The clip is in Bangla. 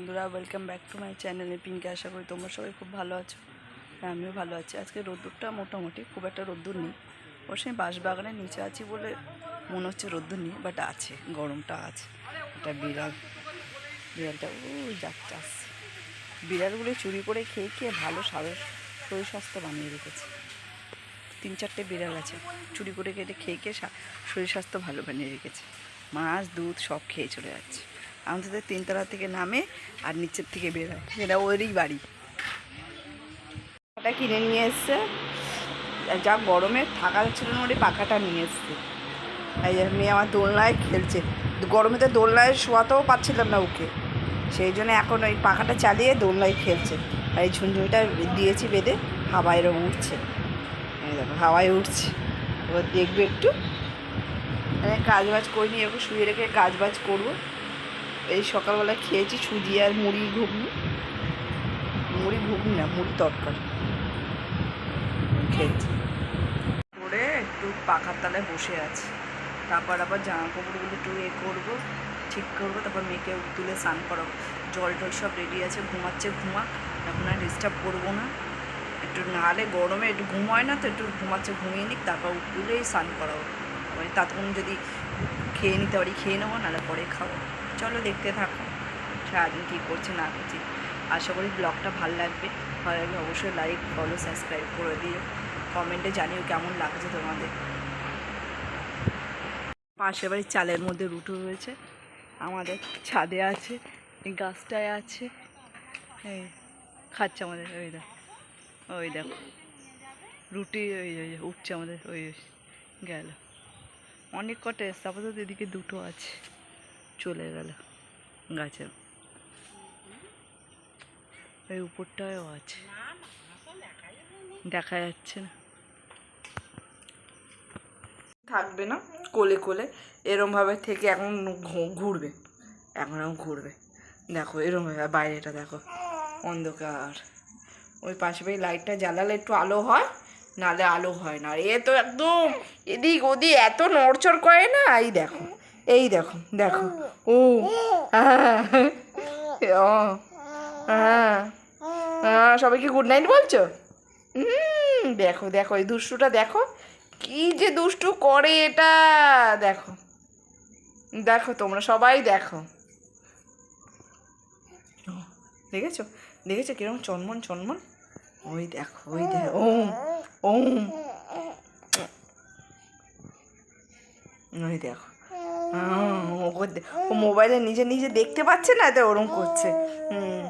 বন্ধুরা ওয়েলকাম ব্যাক টু মাই চ্যানেলে পিঙ্কে আশা করি তোমরা সবাই খুব ভালো আছো। হ্যাঁ আমিও ভালো আছি। আজকে রোদ্দুরটা মোটামুটি খুব একটা রোদ্দুর নেই। অবশ্যই বাঁশবাগানের নিচে আছি বলে মনে হচ্ছে রোদ্দুর নেই বাট আছে, গরমটা আছে। এটা বিড়াল, বিড়ালটা ও যাচ্ছে আসছে বিড়ালগুলো চুরি করে খেয়ে খেয়ে ভালো সারস, শরীর স্বাস্থ্য বানিয়ে রেখেছে। তিন চারটে বিড়াল আছে, চুরি করে কেটে খেয়ে খেয়ে শরীর স্বাস্থ্য ভালো বানিয়ে রেখেছে। মাছ, দুধ সব খেয়ে চলে যাচ্ছে। আমাদের তিনতলা থেকে নামে আর নিচের থেকে বেরোয় এটা ওরই বাড়ি। পাখাটা কিনে নিয়ে এসছে। যা গরমে থাকা যাচ্ছিল না ওরই পাখাটা নিয়ে এসছে। এই যে মেয়ে আমার দোলনায় খেলছে। গরমে তো দোলনায় শোয়াতেও পাচ্ছিলাম না ওকে। সেই জন্য এখন ওই পাখাটা চালিয়ে দোলনায় খেলছে। আর এই ঝুনঝুনিটা দিয়েছি বেঁধে হাওয়ায় এরকম উঠছে। দেখো, হাওয়ায় উঠছে। এবার দেখবে একটু। কাজ বাজ করিনি, এরকম শুয়ে রেখে কাজ বাজ করব। এই সকালবেলা খেয়েছি সুজি আর মুড়ি ঘুগনি। মুড়ি ঘুগনি না মুড়ি তরকারি। খেয়েছি। করে একটু পাখার তলায় বসে আছি। তারপর আবার জামা কাপড়গুলো একটু এ করব, ঠিক করব, তারপর মেয়েকে তুলে স্নান করাবো। জল টল সব রেডি আছে, ঘুমাচ্ছে ঘুমা এখন আর ডিস্টার্ব করব না। একটু নাহলে গরমে একটু ঘুম হয় না তো, একটু ঘুমাচ্ছে, ঘুমিয়ে নিক, তারপর তুলেই স্নান করাবো। মানে ততক্ষণ যদি খেয়ে নিতে পারি, খেয়ে নেব, নাহলে পরে খাব। চলো দেখতে থাকো। সারাদিন কী করছে না করছে। আশা করি ব্লগটা ভালো লাগবে। ভালো লাগলে অবশ্যই লাইক ফলো সাবস্ক্রাইব করে দিও। কমেন্টে জানিও কেমন লাগছে তোমাদের। পাশের বাড়ির চালের মধ্যে রুটো হয়েছে। আমাদের ছাদে আছে, গাছটায় আছে। এই খাচ্ছে আমাদের ওই দেখো ওই দেখো। রুটি ওই ওই উঠছে আমাদের ওই ওই গেল। অনেক কটা এসছে, আপাতত এদিকে দুটো আছে। চলে গেল গাছের। ওই উপরটায়ও আছে। দেখা যাচ্ছে না। থাকবে না, কোলে কোলে। এরমভাবে থেকে এখন ঘুরবে। এখন ঘুরবে। দেখো এরমভাবে বাইরেটা দেখো, অন্ধকার। ওই পাশে বাড়ি লাইটটা জ্বালালে একটু আলো হয়, নালে আলো হয় না। এ তো একদম এদিক ওদিক এত নড়চড় করে না, এই দেখো। এই দেখো দেখো। ও হ্যাঁ হ্যাঁ সবাইকে গুড নাইট বলছো? হুম দেখো দেখো, এই দুষ্টুটা দেখো, কি যে দুষ্টু করে এটা। দেখো দেখো, তোমরা সবাই দেখো। দেখেছ? দেখেছ কীরকম চনমন চনমন? ওই দেখো ওই দেখো ওম ওম ওই দেখো। ও মোবাইলে নিজে নিজে দেখতে পাচ্ছে না তো ওরম করছে। হুম।